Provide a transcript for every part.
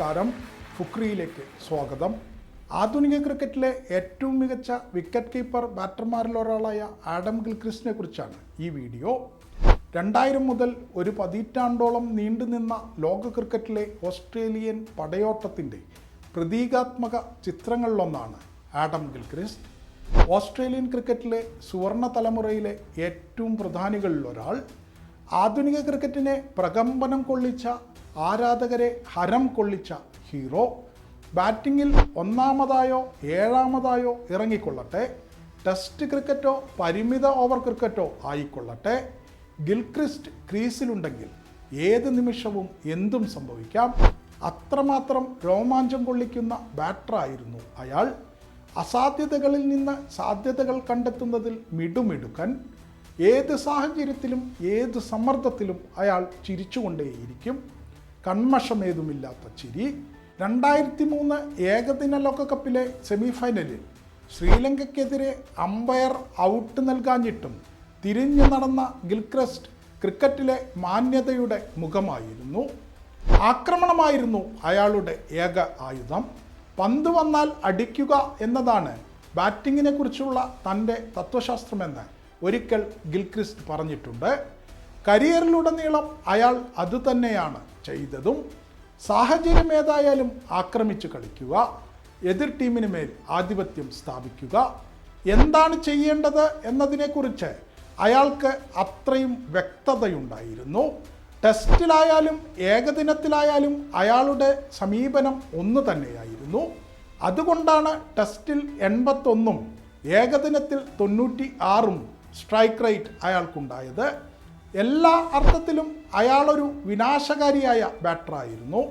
നമസ്കാരം. ഫുക്രിയിലേക്ക് സ്വാഗതം. ആധുനിക ക്രിക്കറ്റിലെ ഏറ്റവും മികച്ച വിക്കറ്റ് കീപ്പർ ബാറ്റർമാരിൽ ഒരാളായ ആഡം ഗിൽക്രിസ്റ്റിനെ കുറിച്ചാണ് ഈ വീഡിയോ. രണ്ടായിരം മുതൽ ഒരു പതിറ്റാണ്ടോളം നീണ്ടുനിന്ന ലോക ക്രിക്കറ്റിലെ ഓസ്ട്രേലിയൻ പടയോട്ടത്തിന്റെ പ്രതീകാത്മക ചിത്രങ്ങളിലൊന്നാണ് ആഡം ഗിൽക്രിസ്റ്റ്. ഓസ്ട്രേലിയൻ ക്രിക്കറ്റിലെ സുവർണ തലമുറയിലെ ഏറ്റവും പ്രധാനികളിൽ ഒരാൾ ആധുനിക ക്രിക്കറ്റിനെ പ്രകമ്പനം കൊള്ളിച്ച ആരാധകരെ ഹരം കൊള്ളിച്ച ഹീറോ ബാറ്റിങ്ങിൽ ഒന്നാമതായോ ഏഴാമതായോ ഇറങ്ങിക്കൊള്ളട്ടെ ടെസ്റ്റ് ക്രിക്കറ്റോ പരിമിത ഓവർ ക്രിക്കറ്റോ ആയിക്കൊള്ളട്ടെ ഗിൽക്രിസ്റ്റ് ക്രീസിലുണ്ടെങ്കിൽ ഏത് നിമിഷവും എന്തും സംഭവിക്കാം. അത്രമാത്രം രോമാഞ്ചം കൊള്ളിക്കുന്ന ബാറ്ററായിരുന്നു അയാൾ. അസാധ്യതകളിൽ നിന്ന് സാധ്യതകൾ കണ്ടെത്തുന്നതിൽ മിടുമിടുക്കൻ. ഏത് സാഹചര്യത്തിലും ഏത് സമ്മർദ്ദത്തിലും അയാൾ ചിരിച്ചുകൊണ്ടേയിരിക്കും. കൺമഷമേതുമില്ലാത്ത ചിരി. രണ്ടായിരത്തി മൂന്ന് ഏകദിന ലോകകപ്പിലെ സെമിഫൈനലിൽ ശ്രീലങ്കയ്ക്കെതിരെ അമ്പയർ ഔട്ട് നൽകാഞ്ഞിട്ടും തിരിഞ്ഞു നടന്ന ഗിൽക്രസ്റ്റ് ക്രിക്കറ്റിലെ മാന്യതയുടെ മുഖമായിരുന്നു. ആക്രമണമായിരുന്നു അയാളുടെ ഏക ആയുധം. പന്ത് വന്നാൽ അടിക്കുക എന്നതാണ് ബാറ്റിങ്ങിനെ കുറിച്ചുള്ള തന്റെ തത്വശാസ്ത്രമെന്ന് ഒരിക്കൽ ഗിൽക്രിസ്റ്റ് പറഞ്ഞിട്ടുണ്ട് കരിയറിലുടനീളം അയാൾ അതുതന്നെയാണ് ചെയ്തതും സാഹചര്യം ഏതായാലും ആക്രമിച്ചു കളിക്കുക എതിർ ടീമിന് മേൽ ആധിപത്യം സ്ഥാപിക്കുക. എന്താണ് ചെയ്യേണ്ടത് എന്നതിനെക്കുറിച്ച് അയാൾക്ക് അത്രയും വ്യക്തതയുണ്ടായിരുന്നു. ടെസ്റ്റിലായാലും ഏകദിനത്തിലായാലും അയാളുടെ സമീപനം ഒന്ന് തന്നെയായിരുന്നു. അതുകൊണ്ടാണ് ടെസ്റ്റിൽ എൺപത്തൊന്നും ഏകദിനത്തിൽ തൊണ്ണൂറ്റി ആറും സ്ട്രൈക്ക് റേറ്റ് അയാൾക്കുണ്ടായത്. എല്ലാ അർത്ഥത്തിലും അയാളൊരു വിനാശകാരിയായ ബാറ്ററായിരുന്നു.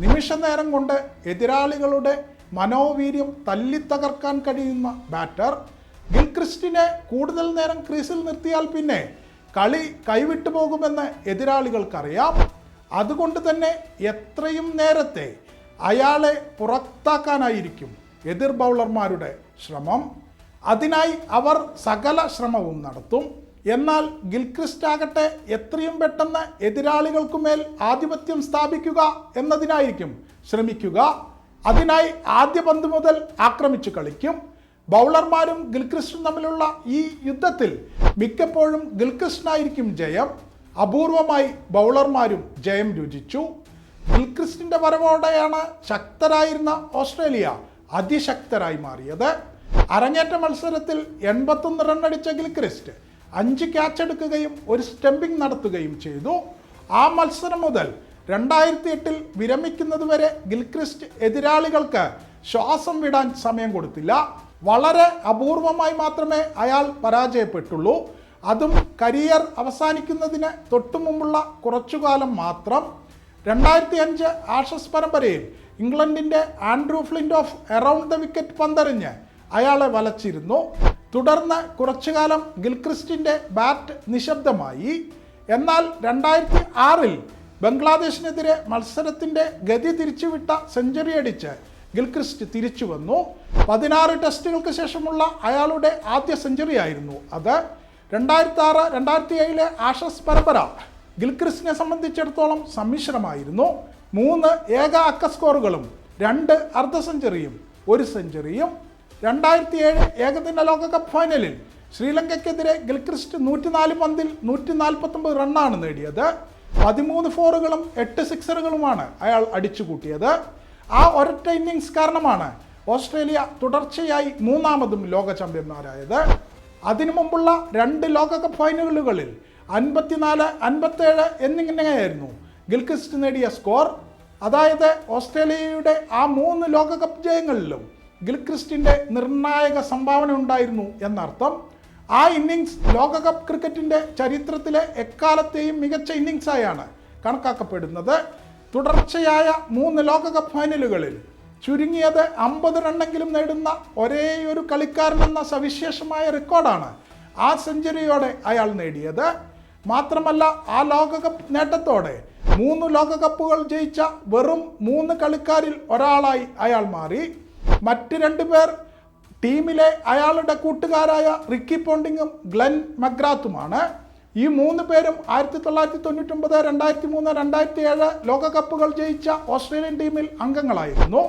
നിമിഷ നേരം കൊണ്ട് എതിരാളികളുടെ മനോവീര്യം തല്ലിത്തകർക്കാൻ കഴിയുന്ന ബാറ്റർ. ഗിൽക്രിസ്റ്റിനെ കൂടുതൽ നേരം ക്രീസിൽ നിർത്തിയാൽ പിന്നെ കളി കൈവിട്ടു പോകുമെന്ന് എതിരാളികൾക്കറിയാം. അതുകൊണ്ട് തന്നെ എത്രയും നേരത്തെ അയാളെ പുറത്താക്കാനായിരിക്കും എതിർ ബൗളർമാരുടെ ശ്രമം. അതിനായി അവർ സകല ശ്രമവും നടത്തും. എന്നാൽ ഗിൽക്രിസ്റ്റ് ആകട്ടെ എത്രയും പെട്ടെന്ന് എതിരാളികൾക്കുമേൽ ആധിപത്യം സ്ഥാപിക്കുക എന്നതിനായിരിക്കും ശ്രമിക്കുക. അതിനായി ആദ്യ പന്ത് മുതൽ ആക്രമിച്ചു കളിക്കും. ബൗളർമാരും ഗിൽക്രിസ്റ്റും തമ്മിലുള്ള ഈ യുദ്ധത്തിൽ മിക്കപ്പോഴും ഗിൽക്രിസ്റ്റിനായിരിക്കും ജയം. അപൂർവമായി ബൗളർമാരും ജയം രുചിച്ചു. ഗിൽക്രിസ്റ്റിന്റെ വരവോടെയാണ് ശക്തരായിരുന്ന ഓസ്ട്രേലിയ അതിശക്തരായി മാറിയത്. അരങ്ങേറ്റ മത്സരത്തിൽ എൺപത്തൊന്ന് റണ്ണടിച്ച ഗിൽക്രിസ്റ്റ് അഞ്ച് ക്യാച്ച് എടുക്കുകയും ഒരു സ്റ്റംപിംഗ് നടത്തുകയും ചെയ്തു. ആ മത്സരം മുതൽ രണ്ടായിരത്തി എട്ടിൽ വിരമിക്കുന്നതുവരെ ഗിൽക്രിസ്റ്റ് എതിരാളികൾക്ക് ശ്വാസം വിടാൻ സമയം കൊടുത്തില്ല. വളരെ അപൂർവമായി മാത്രമേ അയാൾ പരാജയപ്പെട്ടുള്ളൂ. അതും കരിയർ അവസാനിക്കുന്നതിന് തൊട്ടു മുമ്പുള്ള കുറച്ചുകാലം മാത്രം. രണ്ടായിരത്തി അഞ്ച് ആഷസ് പരമ്പരയിൽ ഇംഗ്ലണ്ടിന്റെ Andrew Flintoff around the wicket പന്തെറിഞ്ഞ് അയാളെ വലച്ചിരുന്നു. തുടർന്ന് കുറച്ചുകാലം ഗിൽക്രിസ്റ്റിന്റെ ബാറ്റ് നിശബ്ദമായി. എന്നാൽ രണ്ടായിരത്തി ആറിൽ ബംഗ്ലാദേശിനെതിരെ മത്സരത്തിന്റെ ഗതി തിരിച്ചുവിട്ട സെഞ്ചുറി അടിച്ച് ഗിൽക്രിസ്റ്റ് തിരിച്ചു വന്നു. പതിനാറ് ടെസ്റ്റുകൾക്ക് ശേഷമുള്ള അയാളുടെ ആദ്യ സെഞ്ചുറി ആയിരുന്നു അത്. രണ്ടായിരത്തി ആറ് രണ്ടായിരത്തി ഏഴിലെ ആഷസ് പരമ്പര ഗിൽക്രിസ്റ്റിനെ സംബന്ധിച്ചിടത്തോളം സമ്മിശ്രമായിരുന്നു. മൂന്ന് ഏക അക്ക സ്കോറുകളും രണ്ട് അർദ്ധ സെഞ്ചുറിയും ഒരു സെഞ്ചുറിയും. രണ്ടായിരത്തി ഏഴ് ഏകദിന ലോകകപ്പ് ഫൈനലിൽ ശ്രീലങ്കയ്ക്കെതിരെ ഗിൽക്രിസ്റ്റ് നൂറ്റിനാല് പന്തിൽ നൂറ്റി നാൽപ്പത്തൊമ്പത് റണ്ണാണ് നേടിയത്. പതിമൂന്ന് ഫോറുകളും എട്ട് സിക്സറുകളുമാണ് അയാൾ അടിച്ചു കൂട്ടിയത് ആ ഒരൊറ്റ ഇന്നിങ്സ് കാരണമാണ് ഓസ്ട്രേലിയ തുടർച്ചയായി മൂന്നാമതും ലോക ചാമ്പ്യന്മാരായത്. അതിനു മുമ്പുള്ള രണ്ട് ലോകകപ്പ് ഫൈനലുകളിൽ അൻപത്തിനാല് അൻപത്തേഴ് എന്നിങ്ങനെയായിരുന്നു ഗിൽക്രിസ്റ്റ് നേടിയ സ്കോർ. അതായത് ഓസ്ട്രേലിയയുടെ ആ മൂന്ന് ലോകകപ്പ് ജയങ്ങളിലും ഗിൽക്രിസ്റ്റിന്റെ നിർണായക സംഭാവന ഉണ്ടായിരുന്നു എന്നർത്ഥം. ആ ഇന്നിങ്സ് ലോകകപ്പ് ക്രിക്കറ്റിന്റെ ചരിത്രത്തിലെ എക്കാലത്തെയും മികച്ച ഇന്നിങ്സായാണ് കണക്കാക്കപ്പെടുന്നത്. തുടർച്ചയായ മൂന്ന് ലോകകപ്പ് ഫൈനലുകളിൽ ചുരുങ്ങിയത് അമ്പത് റണ്ണെങ്കിലും നേടുന്ന ഒരേ ഒരു കളിക്കാരനെന്ന സവിശേഷമായ റെക്കോർഡാണ് ആ സെഞ്ചുറിയോടെ അയാൾ നേടിയത്. മാത്രമല്ല ആ ലോകകപ്പ് നേട്ടത്തോടെ മൂന്ന് ലോകകപ്പുകൾ ജയിച്ച വെറും മൂന്ന് കളിക്കാരിൽ ഒരാളായി അയാൾ മാറി. മറ്റ് രണ്ടുപേർ ടീമിലെ അയാളുടെ കൂട്ടുകാരായ റിക്കി പോണ്ടിങ്ങും ഗ്ലെൻ മഗ്രാത്തുമാണ്. ഈ മൂന്ന് പേരും ആയിരത്തി തൊള്ളായിരത്തി തൊണ്ണൂറ്റൊമ്പത് രണ്ടായിരത്തി മൂന്ന് രണ്ടായിരത്തി ഏഴ് ലോകകപ്പുകൾ ജയിച്ച ഓസ്ട്രേലിയൻ ടീമിൽ അംഗങ്ങളായിരുന്നു.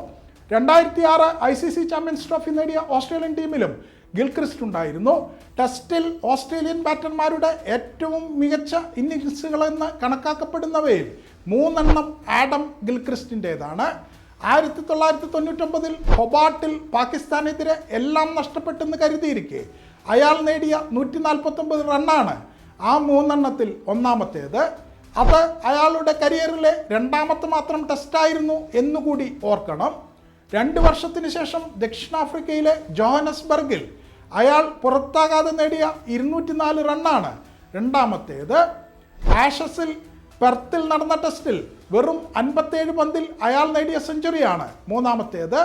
രണ്ടായിരത്തി ആറ് I C C champions trophy നേടിയ ഓസ്ട്രേലിയൻ ടീമിലും ഗിൽക്രിസ്റ്റ് ഉണ്ടായിരുന്നു ടെസ്റ്റിൽ ഓസ്ട്രേലിയൻ ബാറ്റർമാരുടെ ഏറ്റവും മികച്ച ഇന്നിങ്സുകളെന്ന് കണക്കാക്കപ്പെടുന്നവയിൽ മൂന്നെണ്ണം ആഡം ഗിൽക്രിസ്റ്റിന്റെതാണ്. ആയിരത്തി തൊള്ളായിരത്തി തൊണ്ണൂറ്റൊമ്പതിൽ ഹൊബാട്ടിൽ പാകിസ്ഥാനെതിരെ എല്ലാം നഷ്ടപ്പെട്ടെന്ന് കരുതിയിരിക്കെ. അയാൾ നേടിയ നൂറ്റി നാൽപ്പത്തൊമ്പത് റണ്ണാണ്. ആ മൂന്നെണ്ണത്തിൽ ഒന്നാമത്തേത്. അത് അയാളുടെ കരിയറിലെ രണ്ടാമത്തെ മാത്രം ടെസ്റ്റായിരുന്നു എന്നുകൂടി ഓർക്കണം. രണ്ട് വർഷത്തിന് ശേഷം ദക്ഷിണാഫ്രിക്കയിലെ ജോഹനസ്ബർഗിൽ അയാൾ പുറത്താകാതെ നേടിയ ഇരുന്നൂറ്റി നാല് റണ്ണാണ്. രണ്ടാമത്തേത് ആഷസിൽ പെർത്തിൽ നടന്ന ടെസ്റ്റിൽ വെറും അൻപത്തേഴ് പന്തിൽ അയാൾ നേടിയ സെഞ്ചുറിയാണ് മൂന്നാമത്തേത്.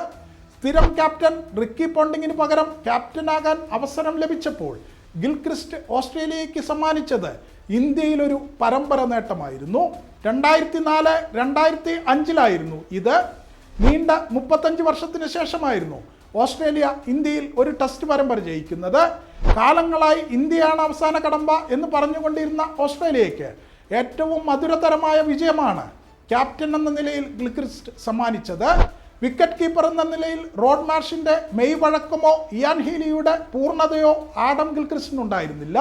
സ്ഥിരം ക്യാപ്റ്റൻ റിക്കി പോണ്ടിങ്ങിന് പകരം ക്യാപ്റ്റനാകാൻ അവസരം ലഭിച്ചപ്പോൾ ഗിൽക്രിസ്റ്റ് ഓസ്ട്രേലിയയ്ക്ക് സമ്മാനിച്ചത് ഇന്ത്യയിലൊരു പരമ്പര നേട്ടമായിരുന്നു. രണ്ടായിരത്തി നാല് രണ്ടായിരത്തി അഞ്ചിലായിരുന്നു ഇത്. നീണ്ട മുപ്പത്തഞ്ച് വർഷത്തിന് ശേഷമായിരുന്നു ഓസ്ട്രേലിയ ഇന്ത്യയിൽ ഒരു ടെസ്റ്റ് പരമ്പര ജയിക്കുന്നത്. കാലങ്ങളായി ഇന്ത്യയാണ് അവസാന കടമ്പ എന്ന് പറഞ്ഞുകൊണ്ടിരുന്ന ഓസ്ട്രേലിയയ്ക്ക് ഏറ്റവും മധുരതരമായ വിജയമാണ് ക്യാപ്റ്റൻ എന്ന നിലയിൽ ഗിൽക്രിസ്റ്റ് സമ്മാനിച്ചത്. വിക്കറ്റ് കീപ്പർ എന്ന നിലയിൽ റോഡ് മാർഷിന്റെ മെയ് വഴക്കമോ ഇയാൻ ഹീലിയുടെ പൂർണതയോ ആഡം ഗിൽക്രിസ്റ്റിനുണ്ടായിരുന്നില്ല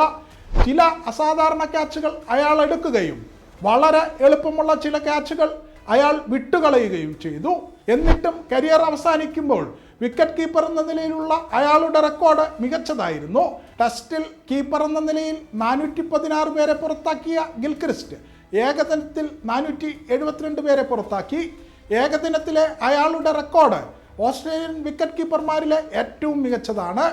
ചില അസാധാരണ ക്യാച്ചുകൾ അയാൾ എടുക്കുകയും വളരെ എളുപ്പമുള്ള ചില ക്യാച്ചുകൾ അയാൾ വിട്ടുകളയുകയും ചെയ്തു. എന്നിട്ടും കരിയർ അവസാനിക്കുമ്പോൾ വിക്കറ്റ് കീപ്പർ എന്ന നിലയിലുള്ള അയാളുടെ റെക്കോർഡ് മികച്ചതായിരുന്നു. ടെസ്റ്റിൽ കീപ്പർ എന്ന നിലയിൽ നാനൂറ്റി പതിനാറ് പേരെ പുറത്താക്കിയ ഗിൽക്രിസ്റ്റ് ഏകദിനത്തിൽ നാനൂറ്റി എഴുപത്തിരണ്ട് പേരെ പുറത്താക്കി. ഏകദിനത്തിലെ അയാളുടെ റെക്കോർഡ് ഓസ്ട്രേലിയൻ വിക്കറ്റ് കീപ്പർമാരിലെ ഏറ്റവും മികച്ചതാണ്.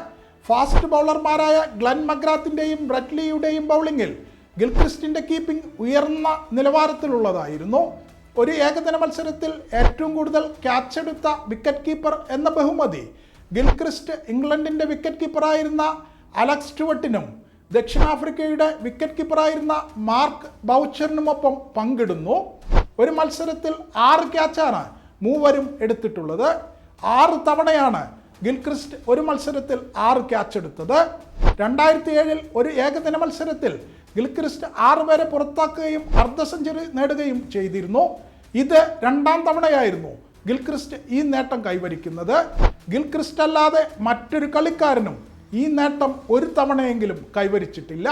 ഫാസ്റ്റ് ബൗളർമാരായ ഗ്ലൻ മഗ്രാത്തിന്റെയും ബ്രഡ്ലിയുടെയും ബൗളിങ്ങിൽ ഗിൽക്രിസ്റ്റിന്റെ കീപ്പിംഗ് ഉയർന്ന നിലവാരത്തിലുള്ളതായിരുന്നു. ഒരു ഏകദിന മത്സരത്തിൽ ഏറ്റവും കൂടുതൽ ക്യാച്ച് എടുത്ത വിക്കറ്റ് കീപ്പർ എന്ന ബഹുമതി ഗിൽക്രിസ്റ്റ് ഇംഗ്ലണ്ടിന്റെ വിക്കറ്റ് കീപ്പറായിരുന്ന അലക്സ് സ്റ്റുവട്ടിനും ദക്ഷിണാഫ്രിക്കയുടെ വിക്കറ്റ് കീപ്പറായിരുന്ന മാർക്ക് ബൗച്ചറിനുമൊപ്പം പങ്കിടുന്നു. ഒരു മത്സരത്തിൽ ആറ് ക്യാച്ചാണ് മൂവരും എടുത്തിട്ടുള്ളത്. ആറ് തവണയാണ് ഗിൽക്രിസ്റ്റ് ഒരു മത്സരത്തിൽ ആറ് ക്യാച്ച് എടുത്തത്. രണ്ടായിരത്തി ഏഴിൽ ഒരു ഏകദിന മത്സരത്തിൽ ഗിൽക്രിസ്റ്റ് ആറ് പേരെ പുറത്താക്കുകയും അർദ്ധ സെഞ്ചുറി നേടുകയും ചെയ്തിരുന്നു. ഇത് രണ്ടാം തവണയായിരുന്നു ഗിൽക്രിസ്റ്റ് ഈ നേട്ടം കൈവരിക്കുന്നത്. ഗിൽക്രിസ്റ്റ് അല്ലാതെ മറ്റൊരു കളിക്കാരനും ഈ നേട്ടം ഒരു തവണയെങ്കിലും കൈവരിച്ചിട്ടില്ല.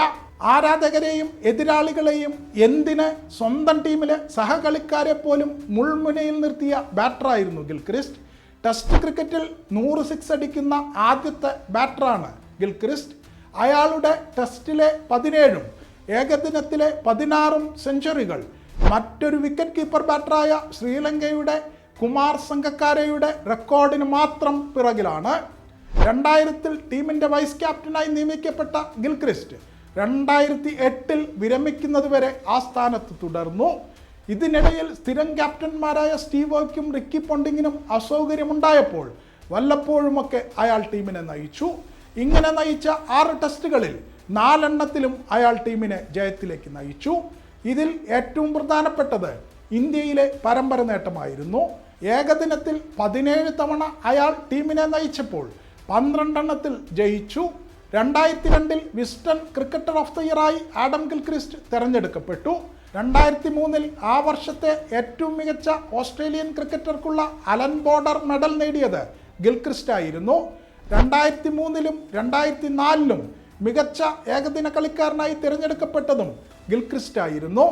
ആരാധകരെയും എതിരാളികളെയും എന്തിന് സ്വന്തം ടീമിലെ സഹകളിക്കാരെ പോലും മുൾമുനയിൽ നിർത്തിയ ബാറ്ററായിരുന്നു ഗിൽക്രിസ്റ്റ്. ടെസ്റ്റ് ക്രിക്കറ്റിൽ നൂറ് സിക്സ് അടിക്കുന്ന ആദ്യത്തെ ബാറ്ററാണ് ഗിൽക്രിസ്റ്റ്. അയാളുടെ ടെസ്റ്റിലെ പതിനേഴും ഏകദിനത്തിലെ പതിനാറും സെഞ്ചുറികൾ. മറ്റൊരു വിക്കറ്റ് കീപ്പർ ബാറ്ററായ ശ്രീലങ്കയുടെ കുമാർ സംഘക്കാരയുടെ റെക്കോർഡിന് മാത്രം പിറകിലാണ്. രണ്ടായിരത്തിൽ ടീമിന്റെ വൈസ് ക്യാപ്റ്റനായി നിയമിക്കപ്പെട്ട ഗിൽക്രിസ്റ്റ് രണ്ടായിരത്തി എട്ടിൽ വിരമിക്കുന്നതുവരെ ആ സ്ഥാനത്ത് തുടർന്നു. ഇതിനിടയിൽ സ്ഥിരം ക്യാപ്റ്റന്മാരായ സ്റ്റീവോയ്ക്കും റിക്കി പോണ്ടിങ്ങിനും അസൗകര്യമുണ്ടായപ്പോൾ വല്ലപ്പോഴുമൊക്കെ അയാൾ ടീമിനെ നയിച്ചു. ഇങ്ങനെ നയിച്ച ആറ് ടെസ്റ്റുകളിൽ നാലെണ്ണത്തിലും അയാൾ ടീമിനെ ജയത്തിലേക്ക് നയിച്ചു. ഇതിൽ ഏറ്റവും പ്രധാനപ്പെട്ടത് ഇന്ത്യയിലെ പരമ്പര നേട്ടമായിരുന്നു. ഏകദിനത്തിൽ പതിനേഴ് തവണ അയാൾ ടീമിനെ നയിച്ചപ്പോൾ പന്ത്രണ്ടെണ്ണത്തിൽ ജയിച്ചു. രണ്ടായിരത്തി രണ്ടിൽ വിസ്റ്റൺ ക്രിക്കറ്റർ ഓഫ് ദ ഇയറായി ആഡം ഗിൽക്രിസ്റ്റ് തിരഞ്ഞെടുക്കപ്പെട്ടു. രണ്ടായിരത്തി മൂന്നിൽ ആ വർഷത്തെ ഏറ്റവും മികച്ച ഓസ്ട്രേലിയൻ ക്രിക്കറ്റർക്കുള്ള അലൻ ബോർഡർ മെഡൽ നേടിയത് ഗിൽക്രിസ്റ്റ് ആയിരുന്നു രണ്ടായിരത്തി മൂന്നിലും രണ്ടായിരത്തി നാലിലും മികച്ച ഏകദിന കളിക്കാരനായി തിരഞ്ഞെടുക്കപ്പെട്ടതും ഗിൽക്രിസ്റ്റ് ആയിരുന്നു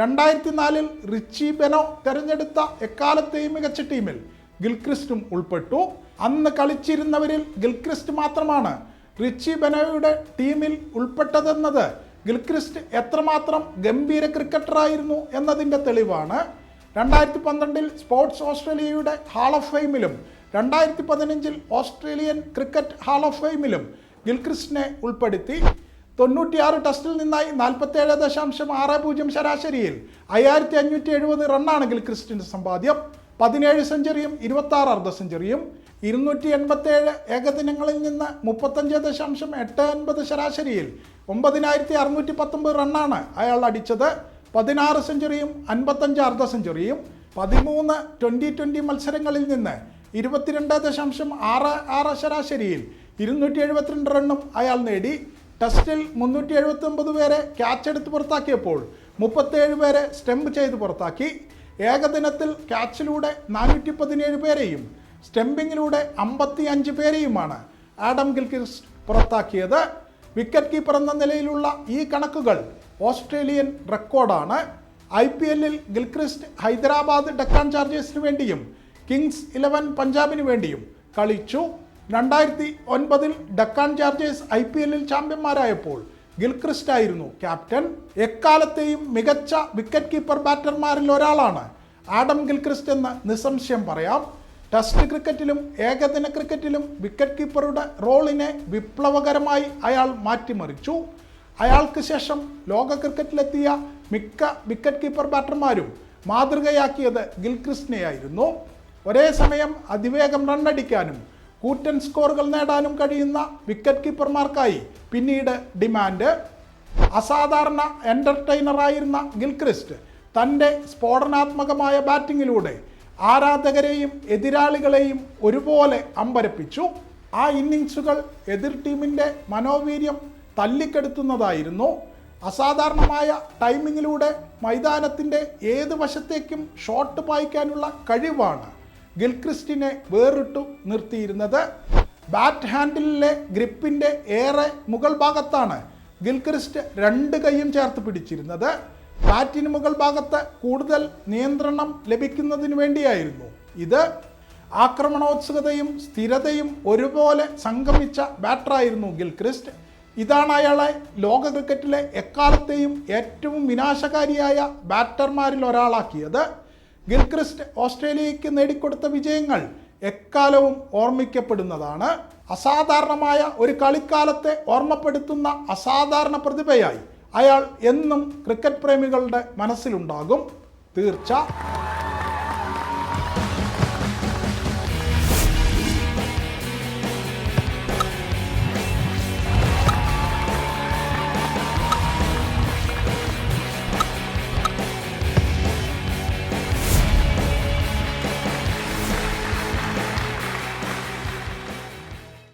രണ്ടായിരത്തി നാലിൽ റിച്ചി ബെനോ തിരഞ്ഞെടുത്ത എക്കാലത്തെയും മികച്ച ടീമിൽ ഗിൽക്രിസ്റ്റും ഉൾപ്പെട്ടു. അന്ന് കളിച്ചിരുന്നവരിൽ ഗിൽക്രിസ്റ്റ് മാത്രമാണ്. റിച്ചി ബനോയുടെ ടീമിൽ ഉൾപ്പെട്ടതെന്നത് ഗിൽക്രിസ്റ്റ് എത്രമാത്രം ഗംഭീര ക്രിക്കറ്ററായിരുന്നു എന്നതിന്റെ തെളിവാണ്. രണ്ടായിരത്തി പന്ത്രണ്ടിൽ സ്പോർട്സ് ഓസ്ട്രേലിയയുടെ ഹാൾ ഓഫ് ഫെയിമിലും രണ്ടായിരത്തി പതിനഞ്ചിൽ ഓസ്ട്രേലിയൻ ക്രിക്കറ്റ് ഹാൾ ഓഫ് ഫെയിമിലും ഗിൽക്രിസ്റ്റിനെ ഉൾപ്പെടുത്തി. തൊണ്ണൂറ്റിയാറ് ടെസ്റ്റിൽ നിന്നായി നാൽപ്പത്തേഴ് ദശാംശം ആറ് പൂജ്യം ശരാശരിയിൽ അയ്യായിരത്തി അഞ്ഞൂറ്റി എഴുപത് റണ്ണാണ് ഗിൽക്രിസ്റ്റിന്റെ സമ്പാദ്യം. പതിനേഴ് സെഞ്ചുറിയും ഇരുപത്തി ആറ് അർദ്ധ സെഞ്ചുറിയും. ഇരുന്നൂറ്റി എൺപത്തേഴ് ഏകദിനങ്ങളിൽ നിന്ന് മുപ്പത്തഞ്ച് ദശാംശം എട്ട് അൻപത് ശരാശരിയിൽ ഒമ്പതിനായിരത്തി അറുന്നൂറ്റി പത്തൊമ്പത് റണ്ണാണ് അയാൾ അടിച്ചത്. പതിനാറ് സെഞ്ചുറിയും അൻപത്തഞ്ച് അർദ്ധ സെഞ്ചുറിയും. പതിമൂന്ന് ട്വന്റി ട്വന്റി മത്സരങ്ങളിൽ നിന്ന് ഇരുപത്തിരണ്ട് ദശാംശം ആറ് ആറ് ശരാശരിയിൽ ഇരുന്നൂറ്റി എഴുപത്തിരണ്ട് റണ്ണും അയാൾ നേടി. ടെസ്റ്റിൽ മുന്നൂറ്റി എഴുപത്തി ഒമ്പത് പേരെ ക്യാച്ച് എടുത്ത് പുറത്താക്കിയപ്പോൾ മുപ്പത്തേഴ് പേരെ സ്റ്റെമ്പ് ചെയ്ത് പുറത്താക്കി. ഏകദിനത്തിൽ ക്യാച്ചിലൂടെ നാനൂറ്റി പതിനേഴ് പേരെയും സ്റ്റെമ്പിങ്ങിലൂടെ അമ്പത്തി അഞ്ച് പേരെയുമാണ് ആഡം ഗിൽക്രിസ്റ്റ് പുറത്താക്കിയത്. വിക്കറ്റ് കീപ്പർ എന്ന നിലയിലുള്ള ഈ കണക്കുകൾ ഓസ്ട്രേലിയൻ റെക്കോർഡാണ്. ഐ പി എല്ലിൽ ഗിൽക്രിസ്റ്റ് ഹൈദരാബാദ് ഡക്കാൻ ചാർജേഴ്സിന് വേണ്ടിയും കിങ്സ് ഇലവൻ പഞ്ചാബിന് വേണ്ടിയും കളിച്ചു. രണ്ടായിരത്തി ഒൻപതിൽ ഡക്കാൻ ചാർജേഴ്സ് ഐ പി എല്ലിൽ ചാമ്പ്യന്മാരായപ്പോൾ ഗിൽക്രിസ്റ്റ് ആയിരുന്നു ക്യാപ്റ്റൻ. എക്കാലത്തെയും മികച്ച വിക്കറ്റ് കീപ്പർ ബാറ്റർമാരിൽ ഒരാളാണ് ആഡം ഗിൽക്രിസ്റ്റ് എന്ന് നിസ്സംശയം പറയാം. ടെസ്റ്റ് ക്രിക്കറ്റിലും ഏകദിന ക്രിക്കറ്റിലും വിക്കറ്റ് കീപ്പറുടെ റോളിനെ വിപ്ലവകരമായി അയാൾ മാറ്റിമറിച്ചു. അയാൾക്ക് ശേഷം ലോക ക്രിക്കറ്റിലെത്തിയ മിക്ക വിക്കറ്റ് കീപ്പർ ബാറ്റർമാരും മാതൃകയാക്കിയത് ഗിൽക്രിസ്റ്റിനെയായിരുന്നു ഒരേ സമയം അതിവേഗം റണ്ണടിക്കാനും കൂറ്റൻ സ്കോറുകൾ നേടാനും കഴിയുന്ന വിക്കറ്റ് കീപ്പർമാർക്കായി പിന്നീട് ഡിമാൻഡ് അസാധാരണ എന്റർടൈനറായിരുന്ന ഗിൽക്രിസ്റ്റ് തന്റെ സ്ഫോടനാത്മകമായ ബാറ്റിങ്ങിലൂടെ ആരാധകരെയും എതിരാളികളെയും ഒരുപോലെ അമ്പരപ്പിച്ചു. ആ ഇന്നിങ്സുകൾ എതിർ ടീമിന്റെ മനോവീര്യം തല്ലിക്കെടുത്തുന്നതായിരുന്നു. അസാധാരണമായ ടൈമിങ്ങിലൂടെ മൈതാനത്തിന്റെ ഏത് വശത്തേക്കും ഷോട്ട് പായിക്കാനുള്ള കഴിവാണ് ഗിൽക്രിസ്റ്റിനെ വേറിട്ടു നിർത്തിയിരുന്നത്. ബാറ്റ് ഹാൻഡിലിലെ ഗ്രിപ്പിന്റെ ഏറെ മുകൾ ഭാഗത്താണ് ഗിൽക്രിസ്റ്റ് രണ്ട് കൈയും ചേർത്ത് പിടിച്ചിരുന്നത്. ബാറ്റിന് മുകൾ ഭാഗത്ത് കൂടുതൽ നിയന്ത്രണം ലഭിക്കുന്നതിന് വേണ്ടിയായിരുന്നു. ഇത് ആക്രമണോത്സുകതയും സ്ഥിരതയും ഒരുപോലെ സംഗമിച്ച ബാറ്ററായിരുന്നു ഗിൽക്രിസ്റ്റ്. ഇതാണ് അയാളെ ലോക ക്രിക്കറ്റിലെ എക്കാലത്തെയും ഏറ്റവും വിനാശകാരിയായ ബാറ്റർമാരിൽ ഒരാളാക്കിയത്. ഗിൽക്രിസ്റ്റ് ഓസ്ട്രേലിയയ്ക്ക് നേടിക്കൊടുത്ത വിജയങ്ങൾ എക്കാലവും ഓർമ്മിക്കപ്പെടുന്നതാണ്. അസാധാരണമായ ഒരു കളിക്കാലത്തെ ഓർമ്മപ്പെടുത്തുന്ന അസാധാരണ പ്രതിഭയായി അയാൾ എന്നും ക്രിക്കറ്റ് പ്രേമികളുടെ മനസ്സിലുണ്ടാകും. തീർച്ച.